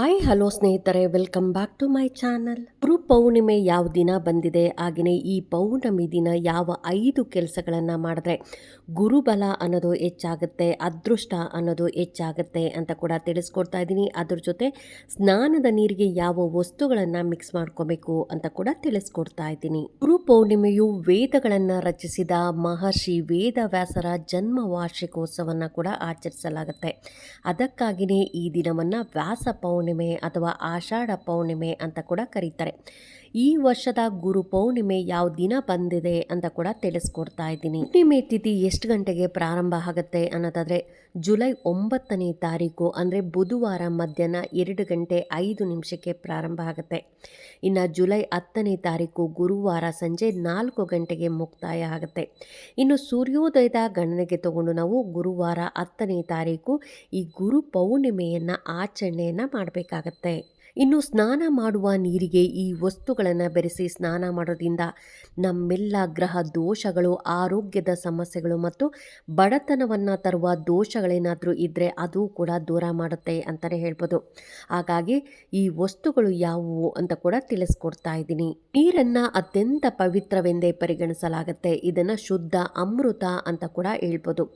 Hi hello ಸ್ನೇಹಿತರೆ. Welcome back to my channel Guru Purnima ಯಾವ ದಿನ ಬಂದಿದೆ? ಹಾಗೆಯೇ ಈ ಪೌರ್ಣಮಿ ದಿನ ಯಾವ ಐದು ಕೆಲಸಗಳನ್ನು ಮಾಡಿದ್ರೆ ಗುರುಬಲ ಅನ್ನೋದು ಹೆಚ್ಚಾಗುತ್ತೆ, ಅದೃಷ್ಟ ಅನ್ನೋದು ಹೆಚ್ಚಾಗುತ್ತೆ ಅಂತ ಕೂಡ ತಿಳಿಸ್ಕೊಡ್ತಾ ಇದ್ದೀನಿ. ಅದ್ರ ಜೊತೆ ಸ್ನಾನದ ನೀರಿಗೆ ಯಾವ ವಸ್ತುಗಳನ್ನು ಮಿಕ್ಸ್ ಮಾಡ್ಕೋಬೇಕು ಅಂತ ಕೂಡ ತಿಳಿಸ್ಕೊಡ್ತಾ ಇದ್ದೀನಿ. ಗುರು ಪೌರ್ಣಿಮೆಯು ವೇದಗಳನ್ನು ರಚಿಸಿದ ಮಹರ್ಷಿ ವೇದವ್ಯಾಸರ ಜನ್ಮ ವಾರ್ಷಿಕೋತ್ಸವವನ್ನು ಕೂಡ ಆಚರಿಸಲಾಗುತ್ತೆ. ಅದಕ್ಕಾಗಿಯೇ ಈ ದಿನವನ್ನು ವ್ಯಾಸ ಪೌರ್ಣಿಮೆ ಅಥವಾ ಆಷಾಢ ಪೌರ್ಣಿಮೆ ಅಂತ ಕೂಡ ಕರೀತಾರೆ. ಈ ವರ್ಷದ ಗುರು ಪೌರ್ಣಿಮೆ ಯಾವ ದಿನ ಬಂದಿದೆ ಅಂತ ಕೂಡ ತಿಳಿಸ್ಕೊಡ್ತಾ ಇದ್ದೀನಿ. ಪೂರ್ಣಿಮೆ ತಿಥಿ ಎಷ್ಟು ಗಂಟೆಗೆ ಪ್ರಾರಂಭ ಆಗುತ್ತೆ ಅನ್ನೋದಾದರೆ ಜುಲೈ ಒಂಬತ್ತನೇ ತಾರೀಕು ಅಂದರೆ ಬುಧವಾರ ಮಧ್ಯಾಹ್ನ ಎರಡು ಗಂಟೆ ಐದು ನಿಮಿಷಕ್ಕೆ ಪ್ರಾರಂಭ ಆಗುತ್ತೆ. ಇನ್ನು ಜುಲೈ ಹತ್ತನೇ ತಾರೀಕು ಗುರುವಾರ ಸಂಜೆ ನಾಲ್ಕು ಗಂಟೆಗೆ ಮುಕ್ತಾಯ ಆಗುತ್ತೆ. ಇನ್ನು ಸೂರ್ಯೋದಯದ ಗಣನೆಗೆ ತಗೊಂಡು ನಾವು ಗುರುವಾರ ಹತ್ತನೇ ತಾರೀಕು ಈ ಗುರು ಪೌರ್ಣಿಮೆಯನ್ನು ಆಚರಣೆಯನ್ನು ಮಾಡಬೇಕಾಗತ್ತೆ. ಇನ್ನು ಸ್ನಾನ ಮಾಡುವ ನೀರಿಗೆ ಈ ವಸ್ತುಗಳನ್ನು ಬೆರೆಸಿ ಸ್ನಾನ ಮಾಡೋದ್ರಿಂದ ನಮ್ಮೆಲ್ಲ ಗ್ರಹ ದೋಷಗಳು, ಆರೋಗ್ಯದ ಸಮಸ್ಯೆಗಳು ಮತ್ತು ಬಡತನವನ್ನು ತರುವ ದೋಷಗಳೇನಾದರೂ ಇದ್ದರೆ ಅದು ಕೂಡ ದೂರ ಮಾಡುತ್ತೆ ಅಂತಲೇ ಹೇಳ್ಬೋದು. ಹಾಗಾಗಿ ಈ ವಸ್ತುಗಳು ಯಾವುವು ಅಂತ ಕೂಡ ತಿಳಿಸ್ಕೊಡ್ತಾ ಇದ್ದೀನಿ. ನೀರನ್ನು ಅತ್ಯಂತ ಪವಿತ್ರವೆಂದೇ ಪರಿಗಣಿಸಲಾಗುತ್ತೆ. ಇದನ್ನು ಶುದ್ಧ ಅಮೃತ ಅಂತ ಕೂಡ ಹೇಳ್ಬೋದು.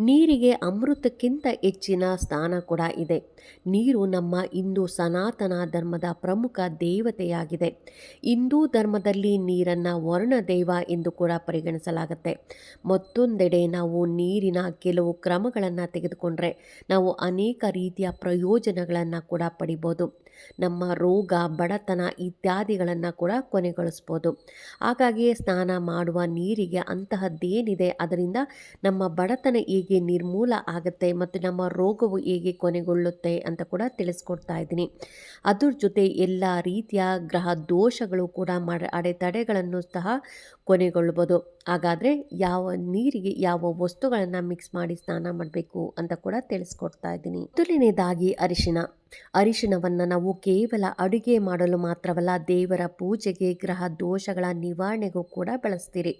ನೀರಿಗೆ ಅಮೃತಕ್ಕಿಂತ ಹೆಚ್ಚಿನ ಸ್ಥಾನ ಕೂಡ ಇದೆ. ನೀರು ನಮ್ಮ ಇಂದು ಸನಾತನ ಧರ್ಮದ ಪ್ರಮುಖ ದೇವತೆಯಾಗಿದೆ. ಹಿಂದೂ ಧರ್ಮದಲ್ಲಿ ನೀರನ್ನು ವರ್ಣ ದೈವ ಎಂದು ಕೂಡ ಪರಿಗಣಿಸಲಾಗುತ್ತೆ. ಮತ್ತೊಂದೆಡೆ ನಾವು ನೀರಿನ ಕೆಲವು ಕ್ರಮಗಳನ್ನು ತೆಗೆದುಕೊಂಡ್ರೆ ನಾವು ಅನೇಕ ರೀತಿಯ ಪ್ರಯೋಜನಗಳನ್ನು ಕೂಡ ಪಡಿಬೋದು. ನಮ್ಮ ರೋಗ, ಬಡತನ ಇತ್ಯಾದಿಗಳನ್ನು ಕೂಡ ಕೊನೆಗೊಳಿಸ್ಬೋದು. ಹಾಗಾಗಿಯೇ ಸ್ನಾನ ಮಾಡುವ ನೀರಿಗೆ ಅಂತಹದ್ದೇನಿದೆ? ಅದರಿಂದ ನಮ್ಮ ಬಡತನ ಹೇಗೆ ನಿರ್ಮೂಲ ಆಗುತ್ತೆ ಮತ್ತು ನಮ್ಮ ರೋಗವು ಹೇಗೆ ಕೊನೆಗೊಳ್ಳುತ್ತೆ ಅಂತ ಕೂಡ ತಿಳಿಸ್ಕೊಡ್ತಾ ಇದ್ದೀನಿ. ಅದ್ರ ಜೊತೆ ಎಲ್ಲ ರೀತಿಯ ಗ್ರಹ ದೋಷಗಳು ಕೂಡ ಮಾಡ ಅಡೆತಡೆಗಳನ್ನು ಸಹ ಕೊನೆಗೊಳ್ಬೋದು. ಹಾಗಾದರೆ ಯಾವ ನೀರಿಗೆ ಯಾವ ವಸ್ತುಗಳನ್ನು ಮಿಕ್ಸ್ ಮಾಡಿ ಸ್ನಾನ ಮಾಡಬೇಕು ಅಂತ ಕೂಡ ತಿಳಿಸ್ಕೊಡ್ತಾ ಇದ್ದೀನಿ. ಮೊದಲನೇದಾಗಿ ಅರಿಶಿನ ಅರಿಶಿಣವನ್ನು ನಾವು ಕೇವಲ ಅಡುಗೆ ಮಾಡಲು ಮಾತ್ರವಲ್ಲ ದೇವರ ಪೂಜೆಗೆ ಗ್ರಹ ದೋಷಗಳ ನಿವಾರಣೆಗೂ ಕೂಡ ಬಳಸ್ತೀರಿ.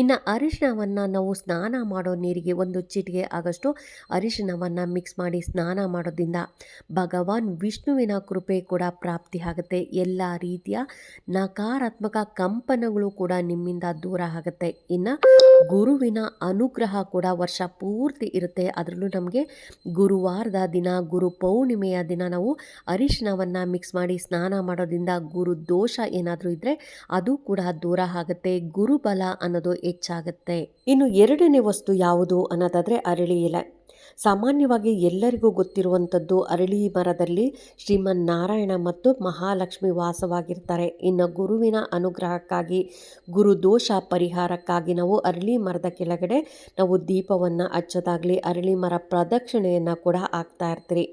ಇನ್ನು ಅರಿಶಿಣವನ್ನು ನಾವು ಸ್ನಾನ ಮಾಡೋ ನೀರಿಗೆ ಒಂದು ಚಿಟಿಗೆ ಆಗಷ್ಟು ಅರಿಶಿಣವನ್ನು ಮಿಕ್ಸ್ ಮಾಡಿ ಸ್ನಾನ ಮಾಡೋದ್ರಿಂದ ಭಗವಾನ್ ವಿಷ್ಣುವಿನ ಕೃಪೆ ಕೂಡ ಪ್ರಾಪ್ತಿ ಆಗುತ್ತೆ. ಎಲ್ಲ ರೀತಿಯ ನಕಾರಾತ್ಮಕ ಕಂಪನಗಳು ಕೂಡ ನಿಮ್ಮಿಂದ ದೂರ ಆಗುತ್ತೆ. ಇನ್ನು ಗುರುವಿನ ಅನುಗ್ರಹ ಕೂಡ ವರ್ಷ ಪೂರ್ತಿ ಇರುತ್ತೆ. ಅದರಲ್ಲೂ ನಮಗೆ ಗುರುವಾರದ ದಿನ, ಗುರು ಪೌರ್ಣಿಮೆಯ ದಿನ ನಾವು ಅರಿಶಿಣವನ್ನು ಮಿಕ್ಸ್ ಮಾಡಿ ಸ್ನಾನ ಮಾಡೋದ್ರಿಂದ ಗುರು ದೋಷ ಏನಾದರೂ ಇದ್ದರೆ ಅದು ಕೂಡ ದೂರ ಆಗುತ್ತೆ. ಗುರುಬಲ ಅನ್ನೋದು ಹೆಚ್ಚಾಗುತ್ತೆ. ಇನ್ನು ಎರಡನೇ ವಸ್ತು ಯಾವುದು ಅನ್ನೋದಾದರೆ ಅರಳಿ ಎಲೆ ಸಾಮಾನ್ಯವಾಗಿ ಎಲ್ಲರಿಗೂ ಗೊತ್ತಿರುವಂಥದ್ದು ಅರಳಿ ಮರದಲ್ಲಿ ಶ್ರೀಮನ್ ನಾರಾಯಣ ಮತ್ತು ಮಹಾಲಕ್ಷ್ಮಿ ವಾಸವಾಗಿರ್ತಾರೆ. ಇನ್ನು ಗುರುವಿನ ಅನುಗ್ರಹಕ್ಕಾಗಿ, ಗುರು ದೋಷ ಪರಿಹಾರಕ್ಕಾಗಿ ನಾವು ಅರಳಿ ಮರದ ಕೆಳಗಡೆ ನಾವು ದೀಪವನ್ನು ಹಚ್ಚೋದಾಗಲಿ, ಅರಳಿ ಮರ ಪ್ರದಕ್ಷಿಣೆಯನ್ನು ಕೂಡ ಹಾಕ್ತಾ ಇರ್ತೀರಿ.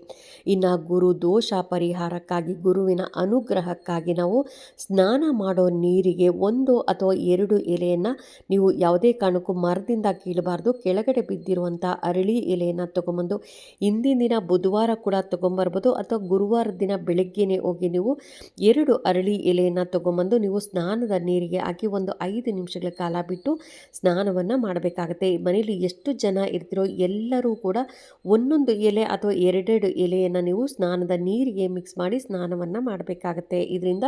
ಇನ್ನು ಗುರು ದೋಷ ಪರಿಹಾರಕ್ಕಾಗಿ, ಗುರುವಿನ ಅನುಗ್ರಹಕ್ಕಾಗಿ ನಾವು ಸ್ನಾನ ಮಾಡೋ ನೀರಿಗೆ ಒಂದು ಅಥವಾ ಎರಡು ಎಲೆಯನ್ನು ನೀವು ಯಾವುದೇ ಕಾರಣಕ್ಕೂ ಮರದಿಂದ ಕೀಳಬಾರ್ದು. ಕೆಳಗಡೆ ಬಿದ್ದಿರುವಂಥ ಅರಳಿ ಎಲೆಯನ್ನು ತೊಗೊಂಬಂದು, ಹಿಂದಿನ ದಿನ ಬುಧವಾರ ಕೂಡ ತೊಗೊಂಬರ್ಬೋದು. ಅಥವಾ ಗುರುವಾರ ದಿನ ಬೆಳಗ್ಗೆನೇ ಹೋಗಿ ನೀವು ಎರಡು ಅರಳಿ ಎಲೆಯನ್ನು ತೊಗೊಂಬಂದು ನೀವು ಸ್ನಾನದ ನೀರಿಗೆ ಹಾಕಿ ಒಂದು ಐದು ನಿಮಿಷಗಳ ಕಾಲ ಬಿಟ್ಟು ಸ್ನಾನವನ್ನು ಮಾಡಬೇಕಾಗುತ್ತೆ. ಮನೆಯಲ್ಲಿ ಎಷ್ಟು ಜನ ಇರ್ತಿರೋ ಎಲ್ಲರೂ ಕೂಡ ಒಂದೊಂದು ಎಲೆ ಅಥವಾ ಎರಡೆರಡು ಎಲೆಯನ್ನು ನೀವು ಸ್ನಾನದ ನೀರಿಗೆ ಮಿಕ್ಸ್ ಮಾಡಿ ಸ್ನಾನವನ್ನು ಮಾಡಬೇಕಾಗತ್ತೆ. ಇದರಿಂದ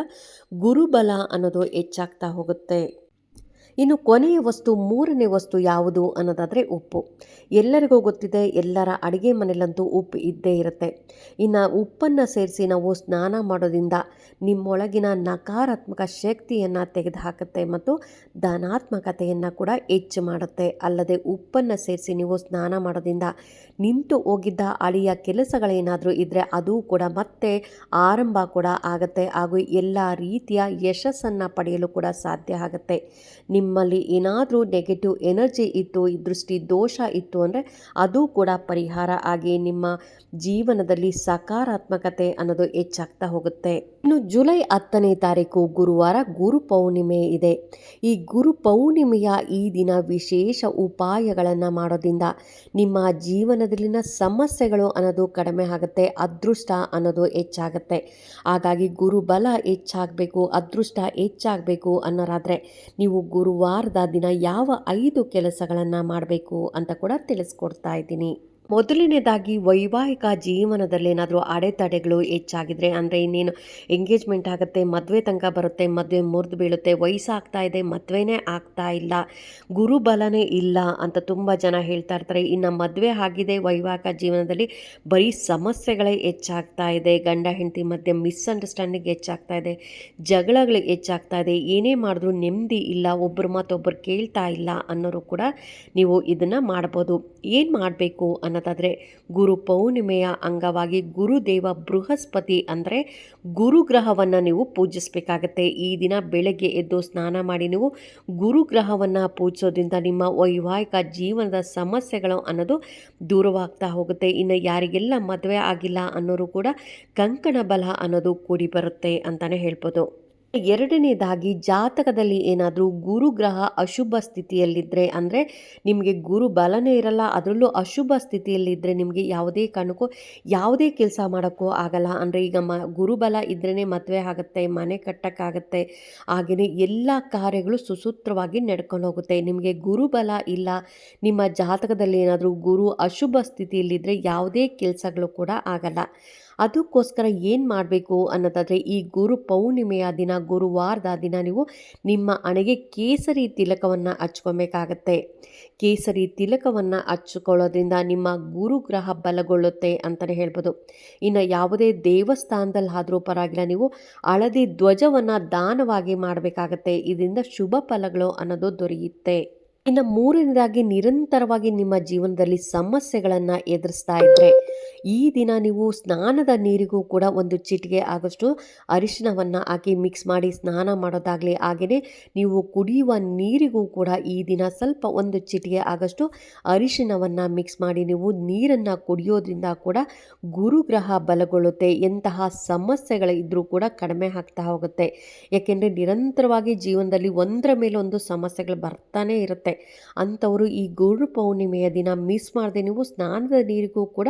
ಗುರುಬಲ ಅನ್ನೋದು ಹೆಚ್ಚಾಗ್ತಾ ಹೋಗುತ್ತೆ. ಇನ್ನು ಕೊನೆಯ ವಸ್ತು, ಮೂರನೇ ವಸ್ತು ಯಾವುದು ಅನ್ನೋದಾದರೆ ಉಪ್ಪು. ಎಲ್ಲರಿಗೂ ಗೊತ್ತಿದೆ, ಎಲ್ಲರ ಅಡುಗೆ ಮನೆಯಲ್ಲಂತೂ ಉಪ್ಪು ಇದ್ದೇ ಇರುತ್ತೆ. ಇನ್ನು ಉಪ್ಪನ್ನು ಸೇರಿಸಿ ನಾವು ಸ್ನಾನ ಮಾಡೋದ್ರಿಂದ ನಿಮ್ಮೊಳಗಿನ ನಕಾರಾತ್ಮಕ ಶಕ್ತಿಯನ್ನು ತೆಗೆದುಹಾಕುತ್ತೆ ಮತ್ತು ಧನಾತ್ಮಕತೆಯನ್ನು ಕೂಡ ಹೆಚ್ಚು ಮಾಡುತ್ತೆ. ಅಲ್ಲದೆ ಉಪ್ಪನ್ನು ಸೇರಿಸಿ ನೀವು ಸ್ನಾನ ಮಾಡೋದ್ರಿಂದ ನಿಂತು ಹೋಗಿದ್ದ ಅಳಿಯ ಕೆಲಸಗಳೇನಾದರೂ ಇದ್ದರೆ ಅದು ಕೂಡ ಮತ್ತೆ ಆರಂಭ ಕೂಡ ಆಗುತ್ತೆ ಹಾಗೂ ಎಲ್ಲ ರೀತಿಯ ಯಶಸ್ಸನ್ನು ಪಡೆಯಲು ಕೂಡ ಸಾಧ್ಯ ಆಗುತ್ತೆ. ನಿಮ್ಮಲ್ಲಿ ಏನಾದರೂ ನೆಗೆಟಿವ್ ಎನರ್ಜಿ ಇತ್ತು ದೃಷ್ಟಿ ದೋಷ ಇತ್ತು ಅಂದರೆ ಅದು ಕೂಡ ಪರಿಹಾರ. ಆಗಿ ನಿಮ್ಮ ಜೀವನದಲ್ಲಿ ಸಕಾರಾತ್ಮಕತೆ ಅನ್ನೋದು ಹೆಚ್ಚಾಗ್ತಾ ಹೋಗುತ್ತೆ. ಇನ್ನು ಜುಲೈ ಹತ್ತನೇ ತಾರೀಕು ಗುರುವಾರ ಗುರು ಪೌರ್ಣಿಮೆ ಇದೆ. ಈ ಗುರು ಪೌರ್ಣಿಮೆಯ ಈ ದಿನ ವಿಶೇಷ ಉಪಾಯಗಳನ್ನು ಮಾಡೋದ್ರಿಂದ ನಿಮ್ಮ ಜೀವನದಲ್ಲಿನ ಸಮಸ್ಯೆಗಳು ಅನ್ನೋದು ಕಡಿಮೆ ಆಗುತ್ತೆ, ಅದೃಷ್ಟ ಅನ್ನೋದು ಹೆಚ್ಚಾಗುತ್ತೆ. ಹಾಗಾಗಿ ಗುರುಬಲ ಹೆಚ್ಚಾಗಬೇಕು, ಅದೃಷ್ಟ ಹೆಚ್ಚಾಗಬೇಕು ಅನ್ನೋರಾದರೆ ನೀವು ಗುರುವಾರದ ದಿನ ಯಾವ ಐದು ಕೆಲಸಗಳನ್ನು ಮಾಡಬೇಕು ಅಂತ ಕೂಡ ತಿಳಿಸ್ಕೊಡ್ತಾ ಇದ್ದೀನಿ. ಮೊದಲನೇದಾಗಿ ವೈವಾಹಿಕ ಜೀವನದಲ್ಲಿ ಏನಾದರೂ ಅಡೆತಡೆಗಳು ಹೆಚ್ಚಾಗಿದ್ರೆ ಅಂದರೆ ಇನ್ನೇನು ಎಂಗೇಜ್ಮೆಂಟ್ ಆಗುತ್ತೆ, ಮದುವೆ ತನಕ ಬರುತ್ತೆ, ಮದುವೆ ಮುರಿದು ಬೀಳುತ್ತೆ, ವಯಸ್ಸಾಗ್ತಾ ಇದೆ, ಮದುವೆನೇ ಆಗ್ತಾ ಇಲ್ಲ ಗುರುಬಲನೇ ಇಲ್ಲ ಅಂತ ತುಂಬ ಜನ ಹೇಳ್ತಾ ಇರ್ತಾರೆ. ಇನ್ನು ಮದುವೆ ಆಗಿದೆ, ವೈವಾಹಿಕ ಜೀವನದಲ್ಲಿ ಬರೀ ಸಮಸ್ಯೆಗಳೇ ಹೆಚ್ಚಾಗ್ತಾ ಇದೆ, ಗಂಡ, ಹೆಂಡತಿ ಮಧ್ಯೆ ಮಿಸ್ಅಂಡರ್ಸ್ಟ್ಯಾಂಡಿಂಗ್ ಹೆಚ್ಚಾಗ್ತಾ ಇದೆ, ಜಗಳಗಳು ಹೆಚ್ಚಾಗ್ತಾ ಇದೆ, ಏನೇ ಮಾಡಿದ್ರೂ ನೆಮ್ಮದಿ ಇಲ್ಲ ಒಬ್ಬರು ಮತ್ತೊಬ್ಬರು ಕೇಳ್ತಾ ಇಲ್ಲ ಅನ್ನೋರು ಕೂಡ ನೀವು ಇದನ್ನು ಮಾಡ್ಬೋದು. ಏನು ಮಾಡಬೇಕು ಅನ್ನೋದಾದರೆ ಗುರು ಪೌರ್ಣಿಮೆಯ ಅಂಗವಾಗಿ ಗುರುದೇವ ಬೃಹಸ್ಪತಿ ಅಂದರೆ ಗುರುಗ್ರಹವನ್ನು ನೀವು ಪೂಜಿಸಬೇಕಾಗತ್ತೆ. ಈ ದಿನ ಬೆಳಗ್ಗೆ ಎದ್ದು ಸ್ನಾನ ಮಾಡಿ ನೀವು ಗುರುಗ್ರಹವನ್ನು ಪೂಜಿಸೋದ್ರಿಂದ ನಿಮ್ಮ ವೈವಾಹಿಕ ಜೀವನದ ಸಮಸ್ಯೆಗಳು ಅನ್ನೋದು ದೂರವಾಗ್ತಾ ಹೋಗುತ್ತೆ. ಇನ್ನು ಯಾರಿಗೆಲ್ಲ ಮದುವೆ ಆಗಿಲ್ಲ ಅನ್ನೋರು ಕೂಡ ಕಂಕಣ ಬಲ ಅನ್ನೋದು ಕೂಡಿ ಬರುತ್ತೆ ಅಂತಲೇ ಹೇಳ್ಬೋದು. ಎರಡನೇದಾಗಿ ಜಾತಕದಲ್ಲಿ ಏನಾದರೂ ಗುರುಗ್ರಹ ಅಶುಭ ಸ್ಥಿತಿಯಲ್ಲಿದ್ದರೆ ಅಂದರೆ ನಿಮಗೆ ಗುರು ಬಲನೇ ಇರಲ್ಲ, ಅದರಲ್ಲೂ ಅಶುಭ ಸ್ಥಿತಿಯಲ್ಲಿದ್ದರೆ ನಿಮಗೆ ಯಾವುದೇ ಕಾರಣಕ್ಕೂ ಯಾವುದೇ ಕೆಲಸ ಮಾಡೋಕ್ಕೂ ಆಗಲ್ಲ. ಅಂದರೆ ಈಗ ಮ ಗುರುಬಲ ಇದ್ರೇ ಮದುವೆ ಆಗುತ್ತೆ, ಮನೆ ಕಟ್ಟಕ್ಕಾಗತ್ತೆ ಹಾಗೆಯೇ ಎಲ್ಲ ಕಾರ್ಯಗಳು ಸುಸೂತ್ರವಾಗಿ ನಡ್ಕೊಂಡು ಹೋಗುತ್ತೆ. ನಿಮಗೆ ಗುರುಬಲ ಇಲ್ಲ, ನಿಮ್ಮ ಜಾತಕದಲ್ಲಿ ಏನಾದರೂ ಗುರು ಅಶುಭ ಸ್ಥಿತಿಯಲ್ಲಿದ್ದರೆ ಯಾವುದೇ ಕೆಲಸಗಳು ಕೂಡ ಆಗಲ್ಲ. ಅದಕ್ಕೋಸ್ಕರ ಏನು ಮಾಡಬೇಕು ಅನ್ನೋದಾದರೆ, ಈ ಗುರು ಪೌರ್ಣಿಮೆಯ ದಿನ, ಗುರುವಾರದ ದಿನ ನೀವು ನಿಮ್ಮ ಹಣೆಗೆ ಕೇಸರಿ ತಿಲಕವನ್ನು ಹಚ್ಕೊಬೇಕಾಗತ್ತೆ. ಕೇಸರಿ ತಿಲಕವನ್ನು ಹಚ್ಕೊಳ್ಳೋದ್ರಿಂದ ನಿಮ್ಮ ಗುರುಗ್ರಹ ಬಲಗೊಳ್ಳುತ್ತೆ ಅಂತಲೇ ಹೇಳ್ಬೋದು. ಇನ್ನು ಯಾವುದೇ ದೇವಸ್ಥಾನದಲ್ಲಿ ಆದರೂ ಪರವಾಗಿಲ್ಲ, ನೀವು ಹಳದಿ ಧ್ವಜವನ್ನು ದಾನವಾಗಿ ಮಾಡಬೇಕಾಗತ್ತೆ. ಇದರಿಂದ ಶುಭ ಫಲಗಳು ಅನ್ನೋದು ದೊರೆಯುತ್ತೆ. ಇನ್ನು ಮೂರನೇದಾಗಿ, ನಿರಂತರವಾಗಿ ನಿಮ್ಮ ಜೀವನದಲ್ಲಿ ಸಮಸ್ಯೆಗಳನ್ನು ಎದುರಿಸ್ತಾ ಇದ್ದರೆ ಈ ದಿನ ನೀವು ಸ್ನಾನದ ನೀರಿಗೂ ಕೂಡ ಒಂದು ಚಿಟಿಗೆ ಆಗಷ್ಟು ಅರಿಶಿನವನ್ನು ಹಾಕಿ ಮಿಕ್ಸ್ ಮಾಡಿ ಸ್ನಾನ ಮಾಡೋದಾಗಲಿ ಹಾಗೆಯೇ ನೀವು ಕುಡಿಯುವ ನೀರಿಗೂ ಕೂಡ ಈ ದಿನ ಸ್ವಲ್ಪ ಒಂದು ಚಿಟಿಗೆ ಆಗಷ್ಟು ಅರಿಶಿನವನ್ನು ಮಿಕ್ಸ್ ಮಾಡಿ ನೀವು ನೀರನ್ನು ಕುಡಿಯೋದ್ರಿಂದ ಕೂಡ ಗುರುಗ್ರಹ ಬಲಗೊಳ್ಳುತ್ತೆ. ಎಂತಹ ಸಮಸ್ಯೆಗಳಿದ್ದರೂ ಕೂಡ ಕಡಿಮೆ ಆಗ್ತಾ ಹೋಗುತ್ತೆ. ಯಾಕೆಂದರೆ ನಿರಂತರವಾಗಿ ಜೀವನದಲ್ಲಿ ಒಂದರ ಮೇಲೆ ಒಂದು ಸಮಸ್ಯೆಗಳು ಬರ್ತಾನೆ ಇರುತ್ತೆ. ಅಂಥವರು ಈ ಗುರು ಪೌರ್ಣಿಮೆಯ ದಿನ ಮಿಸ್ ಮಾಡದೆ ನೀವು ಸ್ನಾನದ ನೀರಿಗೂ ಕೂಡ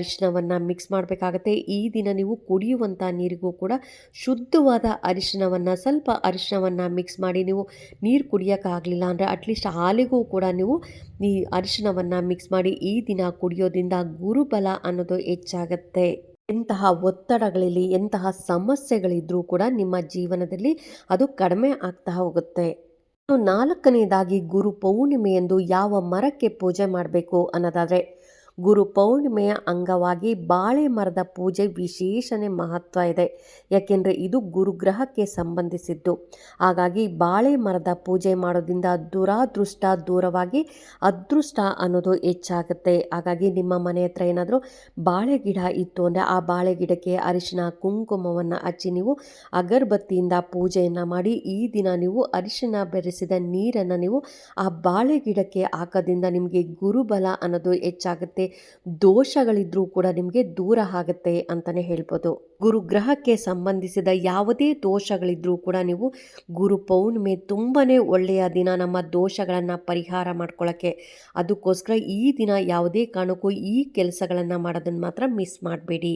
ಅರಿಶಿನವನ್ನು ಮಿಕ್ಸ್ ಮಾಡಬೇಕಾಗತ್ತೆ. ಈ ದಿನ ನೀವು ಕುಡಿಯುವಂಥ ನೀರಿಗೂ ಕೂಡ ಶುದ್ಧವಾದ ಅರಿಶಿನವನ್ನು ಸ್ವಲ್ಪ ಅರಿಶಿನವನ್ನು ಮಿಕ್ಸ್ ಮಾಡಿ ನೀವು ನೀರು ಕುಡಿಯೋಕ್ಕಾಗಲಿಲ್ಲ ಅಂದರೆ ಅಟ್ಲೀಸ್ಟ್ ಹಾಲಿಗೂ ಕೂಡ ನೀವು ಈ ಅರಿಶಿನವನ್ನು ಮಿಕ್ಸ್ ಮಾಡಿ ಈ ದಿನ ಕುಡಿಯೋದ್ರಿಂದ ಗುರುಬಲ ಅನ್ನೋದು ಹೆಚ್ಚಾಗತ್ತೆ. ಎಂತಹ ಒತ್ತಡಗಳಲ್ಲಿ ಎಂತಹ ಸಮಸ್ಯೆಗಳಿದ್ರೂ ಕೂಡ ನಿಮ್ಮ ಜೀವನದಲ್ಲಿ ಅದು ಕಡಿಮೆ ಆಗ್ತಾ ಹೋಗುತ್ತೆ. ನಾಲ್ಕನೇದಾಗಿ ಗುರು ಪೌರ್ಣಿಮೆಯಂದು ಯಾವ ಮರಕ್ಕೆ ಪೂಜೆ ಮಾಡಬೇಕು ಅನ್ನೋದಾದರೆ ಗುರು ಪೌರ್ಣಿಮೆಯ ಅಂಗವಾಗಿ ಬಾಳೆ ಮರದ ಪೂಜೆ ವಿಶೇಷನೆ ಮಹತ್ವ ಇದೆ. ಯಾಕೆಂದರೆ ಇದು ಗುರುಗ್ರಹಕ್ಕೆ ಸಂಬಂಧಿಸಿದ್ದು. ಹಾಗಾಗಿ ಬಾಳೆ ಮರದ ಪೂಜೆ ಮಾಡೋದ್ರಿಂದ ದುರಾದೃಷ್ಟ ದೂರವಾಗಿ ಅದೃಷ್ಟ ಅನ್ನೋದು ಹೆಚ್ಚಾಗುತ್ತೆ. ಹಾಗಾಗಿ ನಿಮ್ಮ ಮನೆ ಹತ್ರ ಏನಾದರೂ ಬಾಳೆ ಗಿಡ ಇತ್ತು ಅಂದರೆ ಆ ಬಾಳೆ ಗಿಡಕ್ಕೆ ಅರಿಶಿನ, ಕುಂಕುಮವನ್ನು ಹಚ್ಚಿ ನೀವು ಅಗರಬತ್ತಿಯಿಂದ ಪೂಜೆಯನ್ನು ಮಾಡಿ ಈ ದಿನ ನೀವು ಅರಿಶಿನ ಬೆರೆಸಿದ ನೀರನ್ನು ನೀವು ಆ ಬಾಳೆ ಗಿಡಕ್ಕೆ ಹಾಕೋದ್ರಿಂದ ನಿಮಗೆ ಗುರುಬಲ ಅನ್ನೋದು ಹೆಚ್ಚಾಗುತ್ತೆ. ದೋಷಗಳಿದ್ರೂ ಕೂಡ ನಿಮಗೆ ದೂರ ಆಗುತ್ತೆ ಅಂತಲೇ ಹೇಳ್ಬೋದು. ಗುರುಗ್ರಹಕ್ಕೆ ಸಂಬಂಧಿಸಿದ ಯಾವುದೇ ದೋಷಗಳಿದ್ರೂ ಕೂಡ ನೀವು ಗುರು ಪೌರ್ಣಿಮೆ ತುಂಬಾ ಒಳ್ಳೆಯ ದಿನ, ನಮ್ಮ ದೋಷಗಳನ್ನು ಪರಿಹಾರ ಮಾಡ್ಕೊಳ್ಳೋಕ್ಕೆ ಅದಕ್ಕೋಸ್ಕರ ಈ ದಿನ ಯಾವುದೇ ಕಾರಣಕ್ಕೂ ಈ ಕೆಲಸಗಳನ್ನು ಮಾಡೋದನ್ನು ಮಾತ್ರ ಮಿಸ್ ಮಾಡಬೇಡಿ.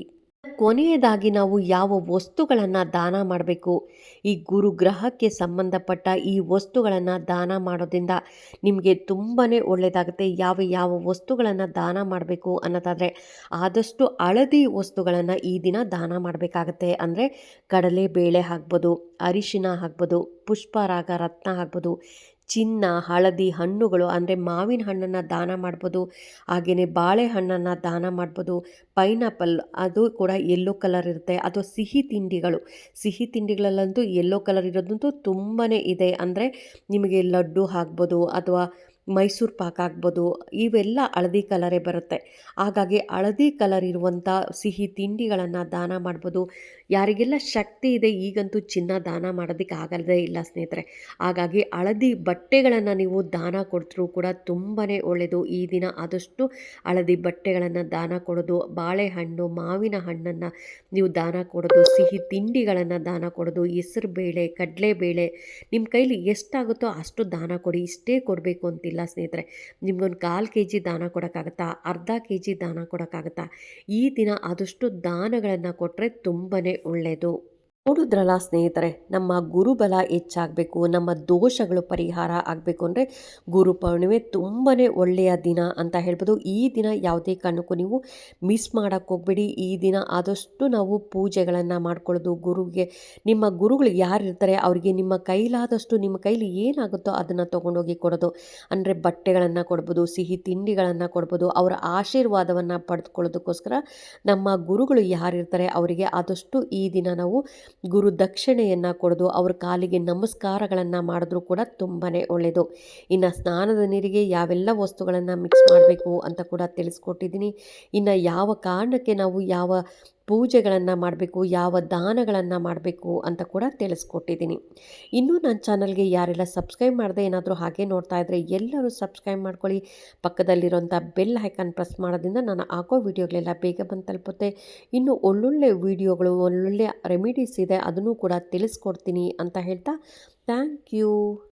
ಕೊನೆಯದಾಗಿ ನಾವು ಯಾವ ವಸ್ತುಗಳನ್ನು ದಾನ ಮಾಡಬೇಕು? ಈ ಗುರುಗ್ರಹಕ್ಕೆ ಸಂಬಂಧಪಟ್ಟ ಈ ವಸ್ತುಗಳನ್ನು ದಾನ ಮಾಡೋದ್ರಿಂದ ನಿಮಗೆ ತುಂಬಾ ಒಳ್ಳೆಯದಾಗುತ್ತೆ ಯಾವ ಯಾವ ವಸ್ತುಗಳನ್ನು ದಾನ ಮಾಡಬೇಕು ಅನ್ನೋದಾದರೆ ಆದಷ್ಟು ಹಳದಿ ವಸ್ತುಗಳನ್ನು ಈ ದಿನ ದಾನ ಮಾಡಬೇಕಾಗತ್ತೆ. ಅಂದರೆ ಕಡಲೆಬೇಳೆ ಹಾಕ್ಬೋದು, ಅರಿಶಿನ ಹಾಕ್ಬೋದು, ಪುಷ್ಪರಾಗ ರತ್ನ ಹಾಕ್ಬೋದು, ಚಿನ್ನ, ಹಳದಿ ಹಣ್ಣುಗಳು ಅಂದರೆ ಮಾವಿನ ಹಣ್ಣನ್ನು ದಾನ ಮಾಡ್ಬೋದು ಹಾಗೆಯೇ ಬಾಳೆಹಣ್ಣನ್ನು ದಾನ ಮಾಡ್ಬೋದು, ಪೈನಾಪಲ್ ಅದು ಕೂಡ ಯೆಲ್ಲೋ ಕಲರ್ ಇರುತ್ತೆ, ಅಥವಾ ಸಿಹಿ ತಿಂಡಿಗಳು. ಸಿಹಿ ತಿಂಡಿಗಳಲ್ಲಂತೂ ಎಲ್ಲೋ ಕಲರ್ ಇರೋದಂತೂ ತುಂಬಾ ಇದೆ. ಅಂದರೆ ನಿಮಗೆ ಲಡ್ಡು ಹಾಕ್ಬೋದು, ಅಥವಾ ಮೈಸೂರು ಪಾಕ್ ಆಗ್ಬೋದು, ಇವೆಲ್ಲ ಹಳದಿ ಕಲರೇ ಬರುತ್ತೆ. ಹಾಗಾಗಿ ಹಳದಿ ಕಲರ್ ಇರುವಂಥ ಸಿಹಿ ತಿಂಡಿಗಳನ್ನು ದಾನ ಮಾಡ್ಬೋದು. ಯಾರಿಗೆಲ್ಲ ಶಕ್ತಿ ಇದೆ, ಈಗಂತೂ ಚಿನ್ನ ದಾನ ಮಾಡೋದಕ್ಕೆ ಆಗಲ್ಲದೇ ಇಲ್ಲ ಸ್ನೇಹಿತರೆ. ಹಾಗಾಗಿ ಹಳದಿ ಬಟ್ಟೆಗಳನ್ನು ನೀವು ದಾನ ಕೊಡ್ತರೂ ಕೂಡ ತುಂಬಾ ಒಳ್ಳೆಯದು ಈ ದಿನ ಆದಷ್ಟು ಹಳದಿ ಬಟ್ಟೆಗಳನ್ನು ದಾನ ಕೊಡೋದು, ಬಾಳೆಹಣ್ಣು, ಮಾವಿನ ಹಣ್ಣನ್ನು ನೀವು ದಾನ ಕೊಡೋದು, ಸಿಹಿ ತಿಂಡಿಗಳನ್ನು ದಾನ ಕೊಡೋದು, ಹೆಸರು ಬೇಳೆ ಕಡಲೆಬೇಳೆ ನಿಮ್ಮ ಕೈಲಿ ಎಷ್ಟಾಗುತ್ತೋ ಅಷ್ಟು ದಾನ ಕೊಡಿ, ಇಷ್ಟೇ ಕೊಡಬೇಕು ಅಂತಿಲ್ಲ. ಸ್ನೇಹಿತರೆ, ನಿಮ್ಗೊಂದು ಕಾಲು ಕೆ ಜಿ ದಾನ ಕೊಡೋಕ್ಕಾಗತ್ತಾ? ಅರ್ಧ ಕೆ ಜಿ ದಾನ ಕೊಡೋಕ್ಕಾಗತ್ತಾ? ಈ ದಿನ ಆದಷ್ಟು ದಾನಗಳನ್ನು ಕೊಟ್ಟರೆ ತುಂಬಾ ಒಳ್ಳೆಯದು ನೋಡಿದ್ರಲ್ಲ ಸ್ನೇಹಿತರೆ, ನಮ್ಮ ಗುರುಬಲ ಹೆಚ್ಚಾಗಬೇಕು, ನಮ್ಮ ದೋಷಗಳು ಪರಿಹಾರ ಆಗಬೇಕು ಅಂದರೆ ಗುರು ಪೌರ್ಣಿಮೆ ತುಂಬಾ ಒಳ್ಳೆಯ ದಿನ ಅಂತ ಹೇಳ್ಬೋದು. ಈ ದಿನ ಯಾವುದೇ ಕಾರಣಕ್ಕೂ ನೀವು ಮಿಸ್ ಮಾಡೋಕ್ಕೆ ಹೋಗ್ಬೇಡಿ. ಈ ದಿನ ಆದಷ್ಟು ನಾವು ಪೂಜೆಗಳನ್ನು ಮಾಡ್ಕೊಳ್ಳೋದು, ಗುರುಗೆ, ನಿಮ್ಮ ಗುರುಗಳು ಯಾರಿರ್ತಾರೆ ಅವರಿಗೆ ನಿಮ್ಮ ಕೈಲಾದಷ್ಟು ನಿಮ್ಮ ಕೈಲಿ ಏನಾಗುತ್ತೋ ಅದನ್ನು ತೊಗೊಂಡೋಗಿ ಕೊಡೋದು. ಅಂದರೆ ಬಟ್ಟೆಗಳನ್ನು ಕೊಡ್ಬೋದು, ಸಿಹಿ ತಿಂಡಿಗಳನ್ನು ಕೊಡ್ಬೋದು, ಅವರ ಆಶೀರ್ವಾದವನ್ನು ಪಡೆದುಕೊಳ್ಳೋದಕ್ಕೋಸ್ಕರ ನಮ್ಮ ಗುರುಗಳು ಯಾರಿರ್ತಾರೆ ಅವರಿಗೆ ಆದಷ್ಟು ಈ ದಿನ ನಾವು ಗುರು ದಕ್ಷಿಣೆಯನ್ನು ಕೊಡೋದು, ಅವ್ರ ಕಾಲಿಗೆ ನಮಸ್ಕಾರಗಳನ್ನು ಮಾಡಿದ್ರೂ ಕೂಡ ತುಂಬಾ ಒಳ್ಳೆಯದು ಇನ್ನು ಸ್ನಾನದ ನೀರಿಗೆ ಯಾವೆಲ್ಲ ವಸ್ತುಗಳನ್ನು ಮಿಕ್ಸ್ ಮಾಡಬೇಕು ಅಂತ ಕೂಡ ತಿಳಿಸ್ಕೊಟ್ಟಿದ್ದೀನಿ. ಇನ್ನು ಯಾವ ಕಾರಣಕ್ಕೆ ನಾವು ಯಾವ ಪೂಜೆಗಳನ್ನು ಮಾಡಬೇಕು, ಯಾವ ದಾನಗಳನ್ನು ಮಾಡಬೇಕು ಅಂತ ಕೂಡ ತಿಳಿಸ್ಕೊಟ್ಟಿದ್ದೀನಿ. ಇನ್ನೂ ನನ್ನ ಚಾನಲ್ಗೆ ಯಾರೆಲ್ಲ ಸಬ್ಸ್ಕ್ರೈಬ್ ಮಾಡದೆ ಏನಾದರೂ ಹಾಗೆ ನೋಡ್ತಾ ಇದ್ದರೆ ಎಲ್ಲರೂ ಸಬ್ಸ್ಕ್ರೈಬ್ ಮಾಡ್ಕೊಳ್ಳಿ. ಪಕ್ಕದಲ್ಲಿರೋಂಥ ಬೆಲ್ ಐಕಾನ್ ಪ್ರೆಸ್ ಮಾಡೋದ್ರಿಂದ ನಾನು ಹಾಕೋ ವೀಡಿಯೋಗಳೆಲ್ಲ ಬೇಗ ಬಂದು ತಲುಪುತ್ತೆ. ಇನ್ನು ಒಳ್ಳೊಳ್ಳೆ ವೀಡಿಯೋಗಳು, ಒಳ್ಳೊಳ್ಳೆ ರೆಮಿಡೀಸ್ ಇದೆ, ಅದನ್ನು ಕೂಡ ತಿಳಿಸ್ಕೊಡ್ತೀನಿ ಅಂತ ಹೇಳ್ತಾ ಥ್ಯಾಂಕ್ ಯು.